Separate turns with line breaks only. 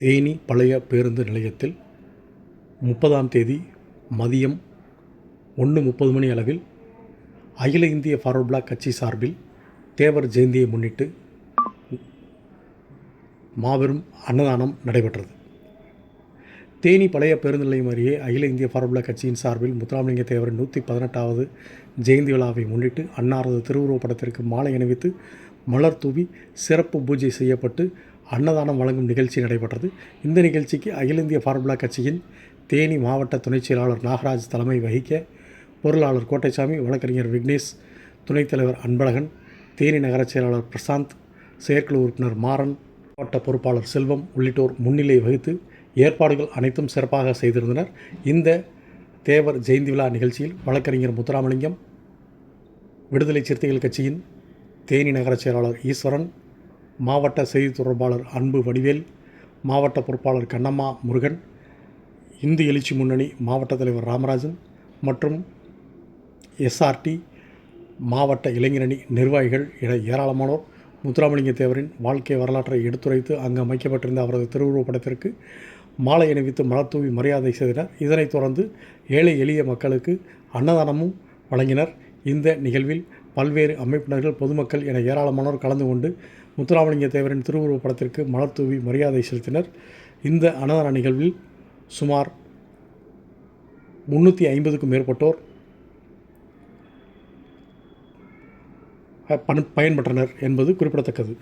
தேனி பழைய பேருந்து நிலையத்தில் முப்பதாம் தேதி மதியம் ஒன்று முப்பது மணி அளவில் அகில இந்திய ஃபார்வர்ட் பிளாக் கட்சி சார்பில் தேவர் ஜெயந்தியை முன்னிட்டு மாபெரும் அன்னதானம் நடைபெற்றது. தேனி பழைய பேருந்து நிலையம் அருகே அகில இந்திய ஃபார்வர்ட் பிளாக் கட்சியின் சார்பில் முத்துராமலிங்க தேவரின் நூற்றி பதினெட்டாவது ஜெயந்தி விழாவை முன்னிட்டு அன்னாரது திருவுருவப் படத்திற்கு மாலை அணிவித்து மலர் தூவி சிறப்பு பூஜை செய்யப்பட்டு அன்னதானம் வழங்கும் நிகழ்ச்சி நடைபெற்றது. இந்த நிகழ்ச்சிக்கு அகில இந்திய ஃபார்முலா கட்சியின் தேனி மாவட்ட துணைச் செயலாளர் நாகராஜ் தலைமை வகிக்க பொருளாளர் கோட்டைசாமி வழக்கறிஞர் விக்னேஷ் துணைத் தலைவர் அன்பழகன் தேனி நகரச் செயலாளர் பிரசாந்த் செயற்குழு உறுப்பினர் மாறன் மாவட்ட பொறுப்பாளர் செல்வம் உள்ளிட்டோர் முன்னிலை வகித்து ஏற்பாடுகள் அனைத்தும் சிறப்பாக செய்திருந்தனர். இந்த தேவர் ஜெயந்தி விழா நிகழ்ச்சியில் வழக்கறிஞர் முத்துராமலிங்கம் விடுதலை சிறுத்தைகள் கட்சியின் தேனி நகரச் செயலாளர் ஈஸ்வரன் மாவட்ட செய்தி தொடர்பாளர் அன்பு வடிவேல் மாவட்ட பொறுப்பாளர் கண்ணம்மா முருகன் இந்து எழுச்சி முன்னணி மாவட்ட தலைவர் ராமராஜன் மற்றும் எஸ்ஆர்டி மாவட்ட இளைஞரணி நிர்வாகிகள் என ஏராளமானோர் முத்துராமலிங்க தேவரின் வாழ்க்கை வரலாற்றை எடுத்துரைத்து அங்கு அமைக்கப்பட்டிருந்த அவரது திருவுருவப்படத்திற்கு மாலை அணிவித்து மலர் தூவி மரியாதை செய்தனர். இதனைத் தொடர்ந்து ஏழை எளிய மக்களுக்கு அன்னதானமும் வழங்கினர். இந்த நிகழ்வில் பல்வேறு அமைப்பினர்கள் பொதுமக்கள் என ஏராளமானோர் கலந்து கொண்டு முத்துராமலிங்க தேவரின் திருவுருவப் படத்திற்கு மலர் தூவி மரியாதை செலுத்தினர். இந்த அன்னதான நிகழ்வில் சுமார் முந்நூற்றி ஐம்பதுக்கும் மேற்பட்டோர் பயன்பெற்றனர் என்பது குறிப்பிடத்தக்கது.